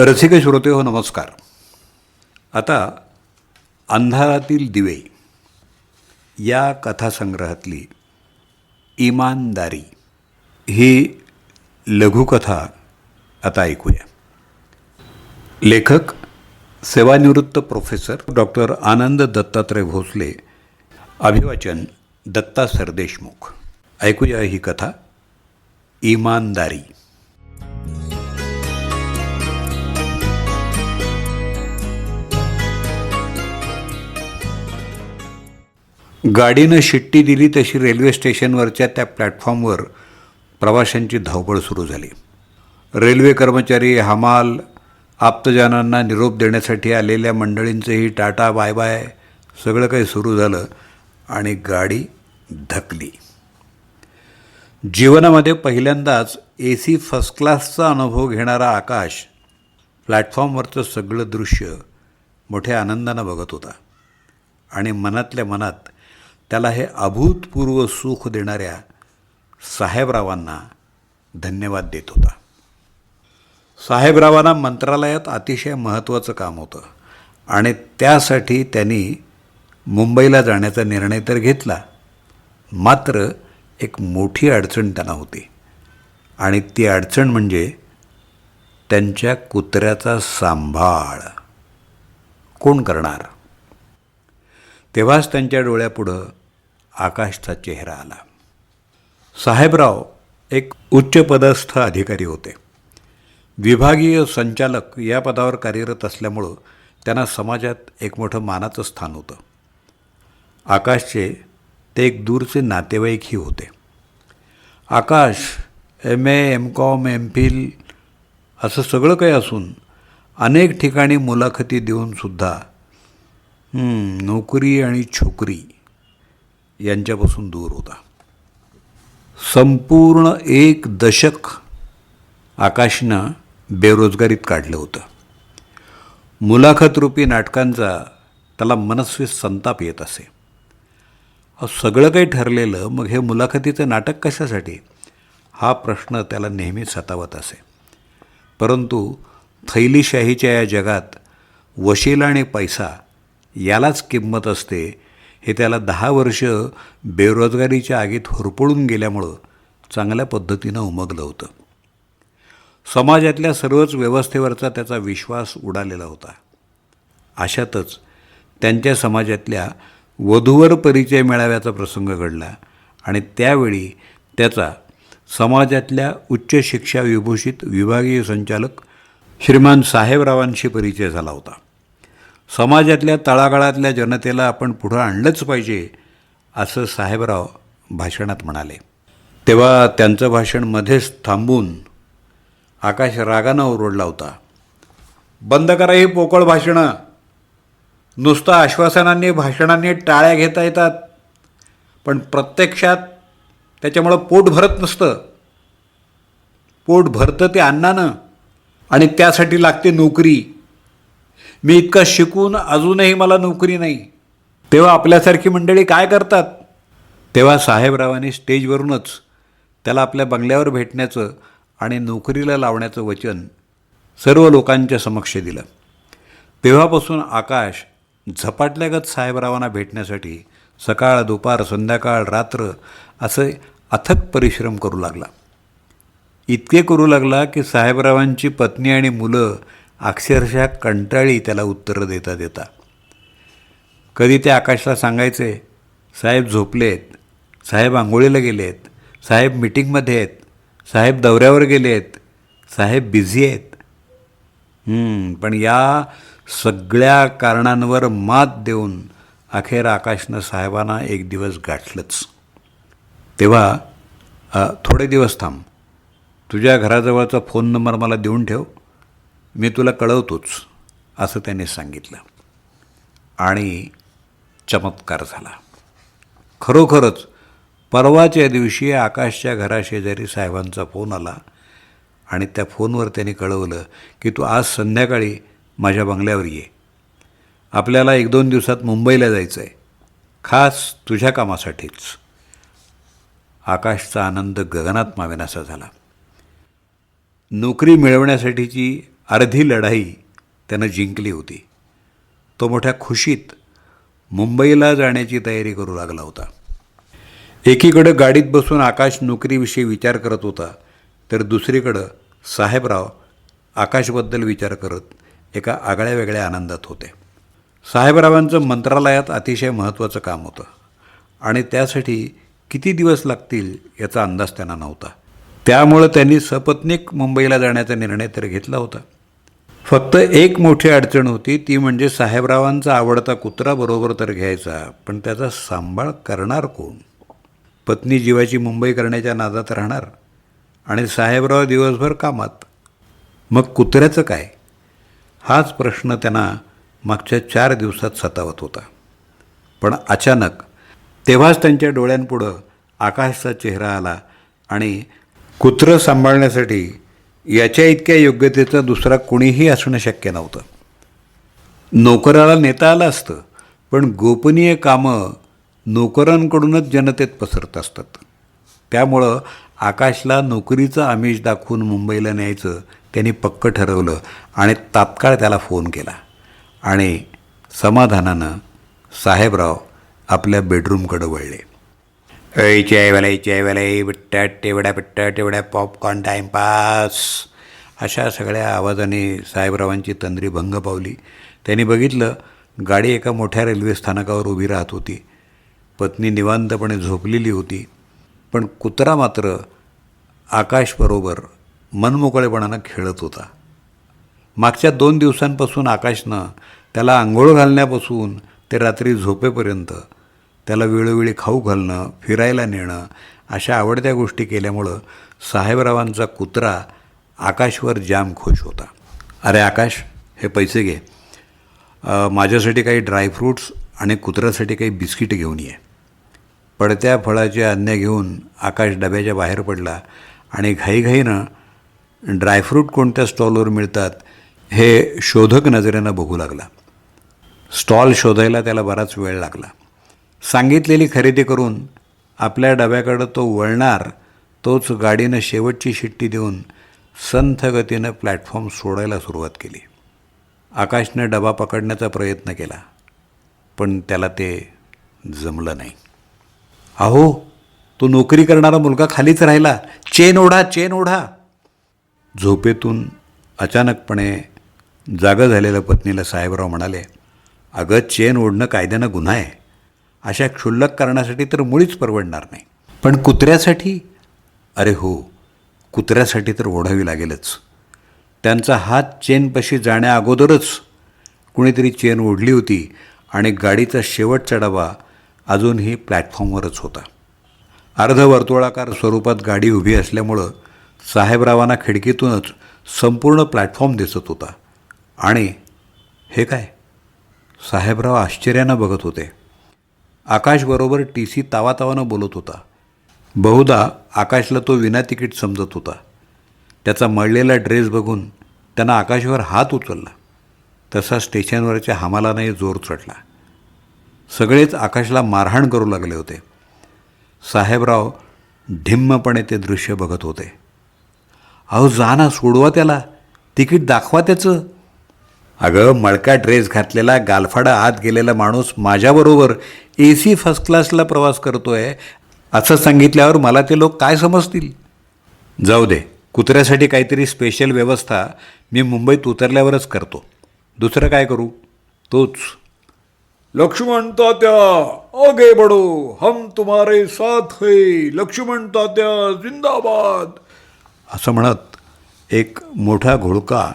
रसिक श्रोते हो नमस्कार. आता अंधारातील दिवे या कथासंग्रहातली इमानदारी ही लघुकथा आता ऐकूया. लेखक सेवानिवृत्त प्रोफेसर डॉक्टर आनंद दत्तात्रय भोसले अभिवाचन दत्ता सरदेशमुख. ऐकूया ही कथा इमानदारी. गाडीनं शिट्टी दिली तशी रेल्वे स्टेशनवरच्या त्या प्लॅटफॉर्मवर प्रवाशांची धावपळ सुरू झाली. रेल्वे कर्मचारी हमाल आप्तजनांना निरोप देण्यासाठी आलेल्या मंडळींचंही टाटा बाय बाय सगळं काही सुरू झालं आणि गाडी धकली. जीवनामध्ये पहिल्यांदाच ए सी फर्स्ट क्लासचा अनुभव घेणारा आकाश प्लॅटफॉर्मवरचं सगळं दृश्य मोठ्या आनंदानं बघत होता आणि मनातल्या मनात त्याला हे अभूतपूर्व सुख देणाऱ्या साहेबरावांना धन्यवाद देत होता. साहेबरावांना मंत्रालयात अतिशय महत्त्वाचं काम होतं आणि त्यासाठी त्यांनी मुंबईला जाण्याचा निर्णय तर घेतला. मात्र एक मोठी अडचण त्यांना होती आणि ती अडचण म्हणजे त्यांच्या कुत्र्याचा सांभाळ. कोण करणार? तेव्हाच त्यांच्या डोळ्यापुढं आकाशचा चेहरा आला. साहेबराव एक उच्चपदस्थ अधिकारी होते. विभागीय संचालक या पदावर कार्यरत असल्यामुळं त्यांना समाजात एक मोठं मानाचं स्थान होतं. आकाशचे ते एक दूरचे नातेवाईकही होते. Akash M A M com M phil असं सगळं काही असून अनेक ठिकाणी मुलाखती देऊनसुद्धा नोकरी आणि छोकरी यांच्यापासून दूर होता. संपूर्ण एक दशक आकाशनं बेरोजगारीत काढलं होतं. मुलाखतरूपी नाटकांचा त्याला मनस्वी संताप येत असे. सगळं काही ठरलेलं मग हे मुलाखतीचं नाटक कशासाठी? हा प्रश्न त्याला नेहमी सतावत असे. परंतु थैलीशाहीच्या या जगात वशील आणि पैसा यालाच किंमत असते हे त्याला दहा वर्ष बेरोजगारीच्या आगीत होरपळून गेल्यामुळं चांगल्या पद्धतीनं उमगलं होतं. समाजातल्या सर्वच व्यवस्थेवरचा त्याचा विश्वास उडालेला होता. अशातच त्यांच्या समाजातल्या वधूवर परिचय मेळाव्याचा प्रसंग घडला आणि त्यावेळी त्याचा समाजातल्या उच्च शिक्षा विभूषित विभागीय संचालक श्रीमान साहेबरावांशी परिचय झाला होता. समाजातल्या तळागाळातल्या जनतेला आपण पुढं आणलंच पाहिजे असं साहेबराव भाषणात म्हणाले. तेव्हा त्यांचं भाषण मध्येच थांबून आकाश रागानं ओरडला होता. बंद करा ही पोकळ भाषणं. नुसतं आश्वासनांनी भाषणांनी टाळ्या घेता येतात. पण प्रत्यक्षात त्याच्यामुळं पोट भरत नसतं. पोट भरतं ते अन्नानं. आणि त्यासाठी लागते नोकरी. मी इतका शिकून अजूनही मला नोकरी नाही. तेव्हा आपल्यासारखी मंडळी काय करतात? तेव्हा साहेबरावांनी स्टेजवरूनच त्याला आपल्या बंगल्यावर भेटण्याचं आणि नोकरीला लावण्याचं वचन सर्व लोकांच्या समक्ष दिलं. तेव्हापासून आकाश झपाटल्यागत साहेबरावांना भेटण्यासाठी सकाळ दुपार संध्याकाळ रात्र असे अथक परिश्रम करू लागला. इतके करू लागला की साहेबरावांची पत्नी आणि मुलं अक्षरशः कंटाळी त्याला उत्तरं देता देता. कधी ते आकाशला सांगायचे साहेब झोपलेत साहेब आंघोळीला गेलेत साहेब मिटिंगमध्ये आहेत साहेब दौऱ्यावर गेलेत साहेब बिझी आहेत. पण या सगळ्या कारणांवर मात देऊन अखेर आकाशनं साहेबांना एक दिवस गाठलंच. तेव्हा थोडे दिवस थांब. तुझ्या घराजवळचा फोन नंबर मला देऊन ठेव. मी तुला कळवतोच असं त्याने सांगितलं. आणि चमत्कार झाला. खरोखरच परवाच्या दिवशी आकाशच्या घराशेजारी साहेबांचा फोन आला आणि त्या फोनवर त्यांनी कळवलं की तू आज संध्याकाळी माझ्या बंगल्यावर ये. आपल्याला एक दोन दिवसात मुंबईला जायचं आहे खास तुझ्या कामासाठीच. आकाशचा आनंद गगनात मावेनासा झाला. नोकरी मिळवण्यासाठीची अर्धी लढाई त्यानं जिंकली होती. तो मोठ्या खुशीत मुंबईला जाण्याची तयारी करू लागला होता. एकीकडं गाडीत बसून आकाश नोकरीविषयी विचार करत होता तर दुसरीकडं साहेबराव आकाशबद्दल विचार करत एका आगळ्या वेगळ्या आनंदात होते. साहेबरावांचं मंत्रालयात अतिशय महत्त्वाचं काम होतं आणि त्यासाठी किती दिवस लागतील याचा अंदाज त्यांना नव्हता. त्यामुळं त्यांनी सपत्नीक मुंबईला जाण्याचा निर्णय तर घेतला होता. फक्त एक मोठी अडचण होती ती म्हणजे साहेबरावांचा आवडता कुत्रा बरोबर तर घ्यायचा पण त्याचा सांभाळ करणार कोण? पत्नी जीवाची मुंबई करण्याच्या नादात राहणार आणि साहेबराव दिवसभर कामात. मग कुत्र्याचं काय? हाच प्रश्न त्यांना मागच्या चार दिवसात सतावत होता. पण अचानक तेव्हाच त्यांच्या डोळ्यांपुढं आकाशचा चेहरा आला आणि कुत्रं सांभाळण्यासाठी याच्या इतक्या योग्यतेचं दुसरा कुणीही असणं शक्य नव्हतं. नोकराला नेता आलं असतं पण गोपनीय कामं नोकरांकडूनच जनतेत पसरत असतात. त्यामुळं आकाशला नोकरीचं आमिष दाखवून मुंबईला न्यायचं त्यांनी पक्क ठरवलं आणि तात्काळ त्याला फोन केला. आणि समाधानानं साहेबराव आपल्या बेडरूमकडं वळले. ऐ चायवाला चायवाला बिट्ट्या टेवड्या बिट्ट्या टेवड्या पॉपकॉर्न टाईमपास अशा सगळ्या आवाजाने साहेबरावांची तंद्री भंग पावली त्यांनी बघितलं गाडी एका मोठ्या रेल्वे स्थानकावर उभी राहत होती पत्नी निवांतपणे झोपलेली होती पण कुत्रा मात्र आकाशबरोबर मनमोकळेपणानं खेळत होता मागच्या दोन दिवसांपासून आकाशनं त्याला आंघोळ घालण्यापासून ते रात्री झोपेपर्यंत त्याला वेळोवेळी खाऊ घालणं फिरायला नेणं अशा आवडत्या गोष्टी केल्यामुळं साहेबरावांचा कुत्रा आकाशवर जाम खुश होता. अरे आकाश हे पैसे घे. माझ्यासाठी काही ड्रायफ्रूट्स आणि कुत्र्यासाठी काही बिस्किट घेऊन ये. पडत्या फळाची आज्ञा घेऊन आकाश डब्याच्या बाहेर पडला आणि घाईघाईनं ड्रायफ्रूट कोणत्या स्टॉलवर मिळतात हे शोधक नजरेनं बघू लागला. स्टॉल शोधायला त्याला बराच वेळ लागला. सांगितलेली खरेदी करून आपल्या डब्याकडं तो वळणार तोच गाडीनं शेवटची शिट्टी देऊन संथ गतीनं प्लॅटफॉर्म सोडायला सुरुवात केली. आकाशनं डबा पकडण्याचा प्रयत्न केला पण त्याला ते जमलं नाही. अहो तो नोकरी करणारा मुलगा खालीच राहिला. चेन ओढा चेन ओढा. झोपेतून अचानकपणे जागं झालेल्या पत्नीला साहेबराव म्हणाले अगं चेन ओढणं कायद्यानं गुन्हा आहे. अशा क्षुल्लक कारणासाठी तर मुळीच परवडणार नाही. पण कुत्र्यासाठी? अरे हो कुत्र्यासाठी तर ओढावी लागेलच. त्यांचा हात चेनपाशी जाण्याअगोदरच कुणीतरी चेन ओढली होती आणि गाडीचा शेवटचा डबा अजूनही प्लॅटफॉर्मवरच होता. अर्धवर्तुळाकार स्वरूपात गाडी उभी असल्यामुळं साहेबरावांना खिडकीतूनच संपूर्ण प्लॅटफॉर्म दिसत होता. आणि हे काय? साहेबराव आश्चर्यानं बघत होते. आकाशबरोबर टी सी तावातावानं बोलत होता. बहुधा आकाशला तो विना तिकीट समजत होता. त्याचा मळलेला ड्रेस बघून त्यानं आकाशवर हात उचलला. तसा स्टेशनवरच्या हमालानंही जोर चढला. सगळेच आकाशला मारहाण करू लागले होते. साहेबराव ढिम्मपणे ते दृश्य बघत होते. अहो जा ना सोडवा त्याला. तिकीट दाखवा त्याचं. अगं मळका ड्रेस घातलेला गालफाडा आत गेलेला माणूस माझ्याबरोबर ए सी फर्स्ट क्लासला प्रवास करतोय. असं सांगितल्यावर मला ते लोक काय समजतील? जाऊ दे. कुत्र्यासाठी काहीतरी स्पेशल व्यवस्था मी मुंबईत उतरल्यावरच करतो. दुसरं काय करू? तोच. लक्ष्मण तात्या आगे बढ़ो. हम तुम्हारे साथ है. लक्ष्मण तात्या जिंदाबाद. असं म्हणत एक मोठा घोळका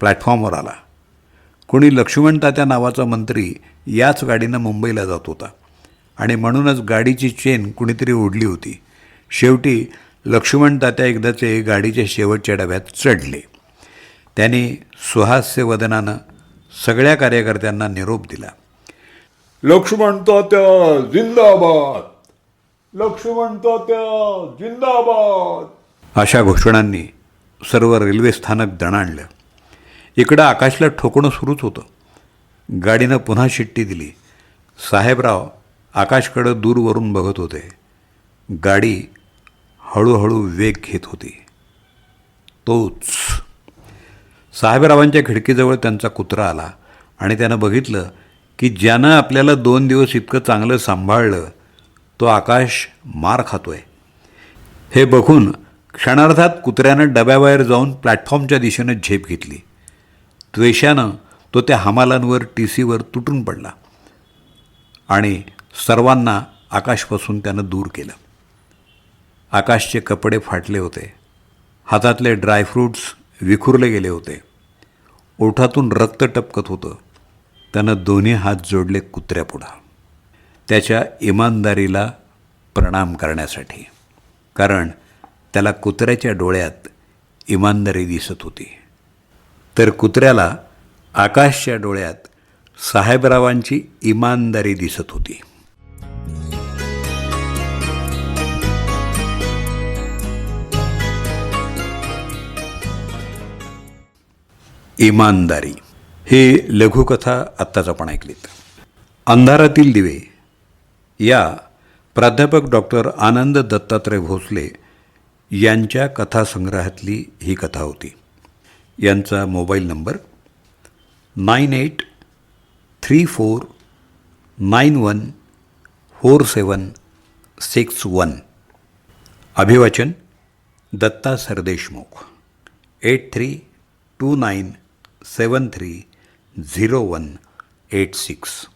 प्लॅटफॉर्मवर आला. कोणी लक्ष्मण तात्या नावाचा मंत्री याच गाडीनं मुंबईला जात होता. आणि म्हणूनच गाडीची चेन कुणीतरी ओढली होती. शेवटी लक्ष्मण तात्या एकदाचे गाडीच्या शेवटच्या डब्यात चढले. त्यांनी सुहास्य वदनानं सगळ्या कार्यकर्त्यांना निरोप दिला. लक्ष्मण तात्या जिंदाबाद! लक्ष्मण तात्या जिंदाबाद! अशा घोषणांनी सर्व रेल्वे स्थानक दणाणलं. इकडं आकाशला ठोकणं सुरूच होतं. गाडीनं पुन्हा शिट्टी दिली. साहेबराव आकाशकडं दूरवरून बघत होते. गाडी हळूहळू वेग घेत होती. तोच. साहेबरावांच्या खिडकीजवळ त्यांचा कुत्रा आला आणि त्यानं बघितलं की ज्यानं आपल्याला दोन दिवस इतकं चांगलं सांभाळलं तो आकाश मार खातोय. हे बघून क्षणार्धात कुत्र्यानं डब्याबाहेर जाऊन प्लॅटफॉर्मच्या दिशेनं झेप घेतली. त्वेषानं तो त्या हमालांवर टी सीवर तुटून पडला आणि सर्वांना आकाशपासून त्यानं दूर केलं. आकाशचे कपडे फाटले होते. हातातले ड्रायफ्रूट्स विखुरले गेले होते. ओठातून रक्त टपकत होतं. त्यानं दोन्ही हात जोडले कुत्र्यापुढा. त्याच्या इमानदारीला प्रणाम करण्यासाठी. कारण त्याला कुत्र्याच्या डोळ्यात इमानदारी दिसत होती. तर कुत्र्याला आकाशच्या डोळ्यात साहेबरावांची इमानदारी दिसत होती. इमानदारी ही लघुकथा आत्ताच आपण ऐकलीत. अंधारातील दिवे या प्राध्यापक डॉक्टर आनंद दत्तात्रय भोसले यांच्या कथासंग्रहातली ही कथा होती. यांचा mobile number nine eight three four nine one four seven six one. अभिवाचन Datta Sardeshmukh. Eight three two nine seven three zero one eight six.